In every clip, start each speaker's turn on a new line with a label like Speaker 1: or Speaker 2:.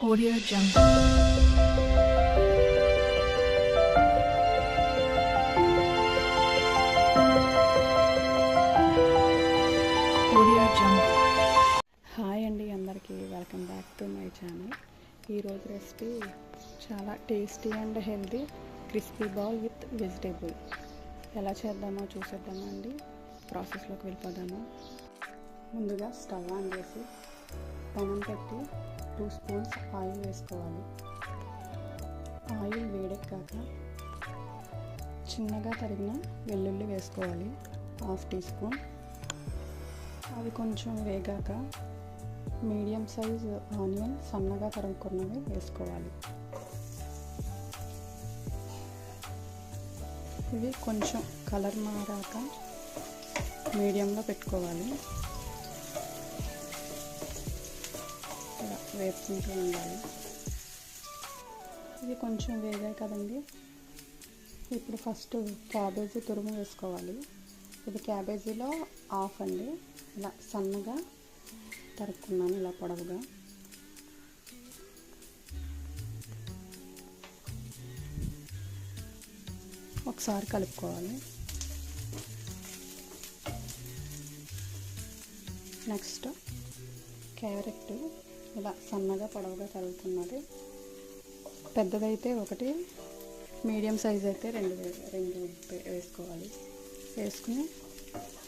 Speaker 1: Audio Jungle. Audio Jungle.
Speaker 2: Hi అండి అందరికీ welcome back to my channel ఈరోజు recipe చాలా tasty and healthy crispy ball with vegetable ఎలా చేద్దామో చూసేద్దామా అండి ప్రాసెస్లోకి వెళ్ళిపోదాము ముందుగా స్టవ్ ఆన్ చేసి పెనం పెట్టి టూ స్పూన్స్ ఆయిల్ వేసుకోవాలి. ఆయిల్ వేడెక్కాక చిన్నగా తరిగిన వెల్లుల్లి వేసుకోవాలి. Half teaspoon. అవి కొంచెం వేగాక మీడియం సైజ్ ఆనియన్ సన్నగా తరుగుకున్నవి వేసుకోవాలి. ఇవి కొంచెం కలర్ మారాక మీడియంలో పెట్టుకోవాలి. వేపుకుంటూ ఉండాలి. ఇది కొంచెం వేగాయి కదండి. ఇప్పుడు ఫస్ట్ క్యాబేజీ తురుము వేసుకోవాలి. ఇది క్యాబేజీలో హాఫ్ అండి. ఇలా సన్నగా తరుక్కున్నాను ఇలా పొడవుగా. ఒకసారి కలుపుకోవాలి. నెక్స్ట్ క్యారెట్ ఇలా సన్నగా పొడవుగా తరుగుతున్నది పెద్దదైతే ఒకటి మీడియం సైజ్ అయితే రెండు రెండు వేసుకోవాలి. వేసుకుని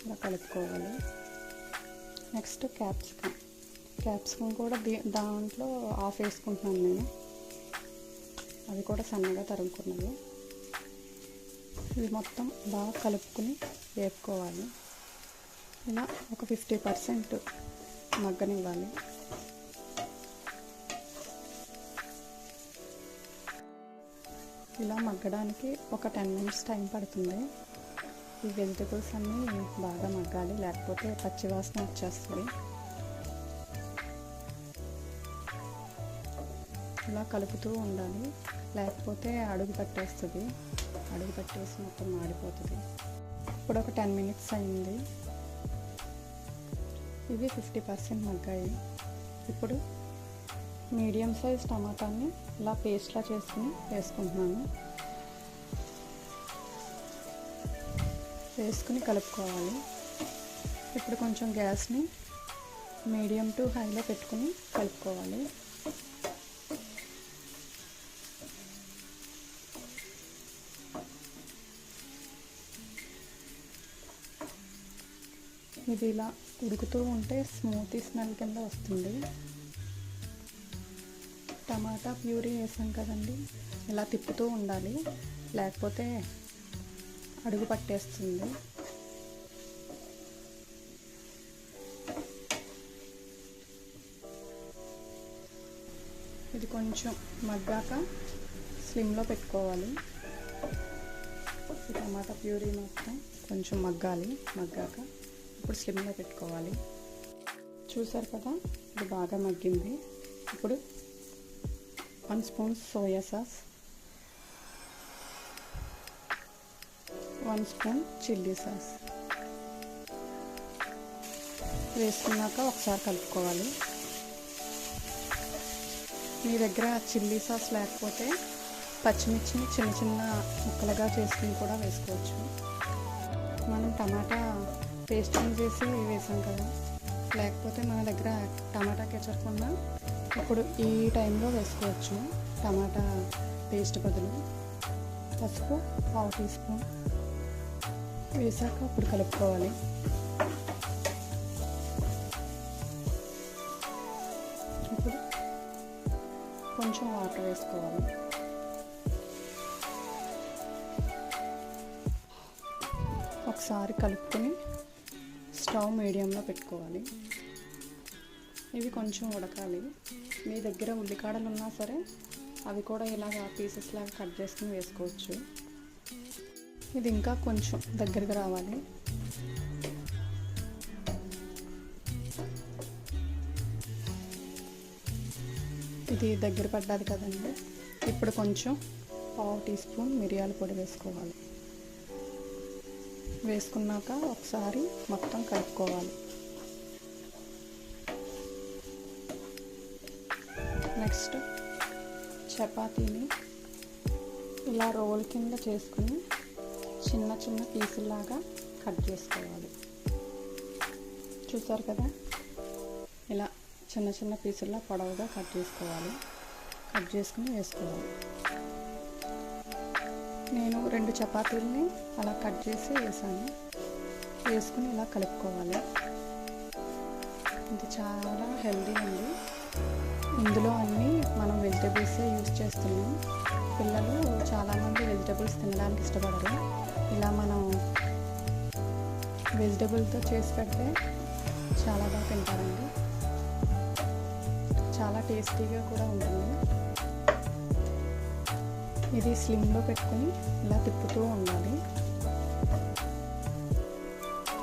Speaker 2: ఇలా కలుపుకోవాలి. నెక్స్ట్ క్యాప్సికమ్ క్యాప్సికమ్ కూడా దీ దాంట్లో ఆఫ్ వేసుకుంటున్నాను నేను. అది కూడా సన్నగా తరుముకున్నది. ఇది మొత్తం బాగా కలుపుకుని వేపుకోవాలి. ఇలా ఒక ఫిఫ్టీ పర్సెంట్ మగ్గనివ్వాలి. ఇలా మగ్గడానికి ఒక టెన్ మినిట్స్ టైం పడుతుంది. ఈ వెజిటబుల్స్ అన్నీ బాగా మగ్గాలి లేకపోతే పచ్చివాసన వచ్చేస్తుంది. ఇలా కలుపుతూ ఉండాలి లేకపోతే అడుగు పట్టేస్తుంది. అడుగు పట్టేసి మొత్తం మాడిపోతుంది. ఇప్పుడు ఒక టెన్ మినిట్స్ అయింది. ఇవి ఫిఫ్టీ పర్సెంట్ మగ్గాయి. ఇప్పుడు మీడియం సైజ్ టమాటాని ఇలా పేస్ట్లా చేసుకుని వేసుకుంటున్నాను. వేసుకుని కలుపుకోవాలి. ఇప్పుడు కొంచెం గ్యాస్ని మీడియం టు హైలో పెట్టుకుని కలుపుకోవాలి. ఇది ఇలా ఉడుకుతూ ఉంటే స్మూతీ స్మెల్ కింద వస్తుంది. టమాటా ప్యూరీ వేసాం కదండి. ఇలా తిప్పుతూ ఉండాలి. లేకపోతే అడుగు పట్టేస్తుంది. ఇది కొంచెం మగ్గాక స్లిమ్లో పెట్టుకోవాలి. ఈ టమాటా ప్యూరీ మొత్తం కొంచెం మగ్గాలి. మగ్గాక ఇప్పుడు స్లిమ్లో పెట్టుకోవాలి. చూసారు కదా? ఇది బాగా మగ్గింది. ఇప్పుడు one spoon soya sauce one spoon chilli sauce వేసుకున్నాక ఒకసారి కలుపుకోవాలి. మీ దగ్గర చిల్లీ సాస్ లేకపోతే పచ్చిమిర్చిని చిన్న చిన్న ముక్కలుగా చేసుకుని కూడా వేసుకోవచ్చు. మనం టమాటా పేస్టింగ్ చేసి వేసాం కదా. లేకపోతే మన దగ్గర టమాటా కెచర్ కొన్నా ఇప్పుడు ఈ టైంలో వేసుకోవచ్చు టమాటా పేస్ట్ బదులు. పసుపు పావు టీ స్పూన్. వేసాక అప్పుడు కలుపుకోవాలి. ఇప్పుడు కొంచెం వాటర్ వేసుకోవాలి. ఒకసారి కలుపుకొని స్టవ్ మీడియంలో పెట్టుకోవాలి. ఇవి కొంచెం ఉడకాలి. మీ దగ్గర ఉల్లికాడలు ఉన్నా సరే అవి కూడా ఇలాగ పీసెస్ లాగా కట్ చేసుకుని వేసుకోవచ్చు. ఇది ఇంకా కొంచెం దగ్గరకు రావాలి. ఇది దగ్గర పడ్డది కదండి. ఇప్పుడు కొంచెం పావు టీ స్పూన్ మిరియాల పొడి వేసుకోవాలి. వేసుకున్నాక ఒకసారి మొత్తం కలుపుకోవాలి. నెక్స్ట్ చపాతీని ఇలా రోల్ కింద చేసుకుని చిన్న చిన్న పీసుల్లాగా కట్ చేసుకోవాలి. చూసారు కదా? ఇలా చిన్న చిన్న పీసుల్లా పొడవుగా కట్ చేసుకోవాలి. కట్ చేసుకుని వేసుకోవాలి. నేను రెండు చపాతీలని అలా కట్ చేసి వేసాను. వేసుకుని ఇలా కలుపుకోవాలి. ఇది చాలా హెల్దీ అండి. ఇందులో అన్నీ మనం వెజిటేబుల్సే యూజ్ చేస్తున్నాం. పిల్లలు చాలామంది వెజిటేబుల్స్ తినడానికి ఇష్టపడరు. ఇలా మనం వెజిటేబుల్తో చేసి పెడితే చాలా బాగా తింటారండి. చాలా టేస్టీగా కూడా ఉంటుంది. ఇది స్లిమ్లో పెట్టుకొని ఇలా తిప్పుతూ ఉండాలి.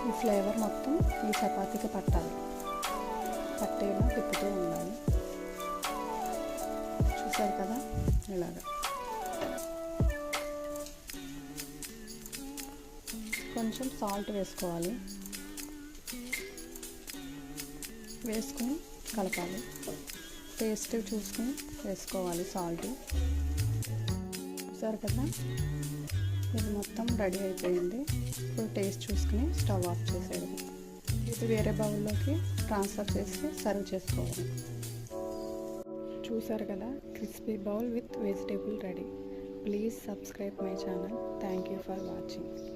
Speaker 2: ఈ ఫ్లేవర్ మొత్తం ఈ చపాతీకి పట్టాలి. పట్టేలా తిప్పుతూ ఉండాలి. చూసారు కదా? ఇలాగా. కొంచెం సాల్ట్ వేసుకోవాలి. వేసుకుని కలపాలి. టేస్ట్ చూసుకుని వేసుకోవాలి సాల్ట్. చూసారు కదా? ఇది మొత్తం రెడీ అయిపోయింది. ఇప్పుడు టేస్ట్ చూసుకుని స్టవ్ ఆఫ్ చేసేది ఇది వేరే బౌల్లోకి ట్రాన్స్ఫర్ చేసి సర్వ్ చేసుకోవాలి. చూసారు కదా? Crispy bowl with vegetable ready. Please subscribe my channel. Thank you for watching.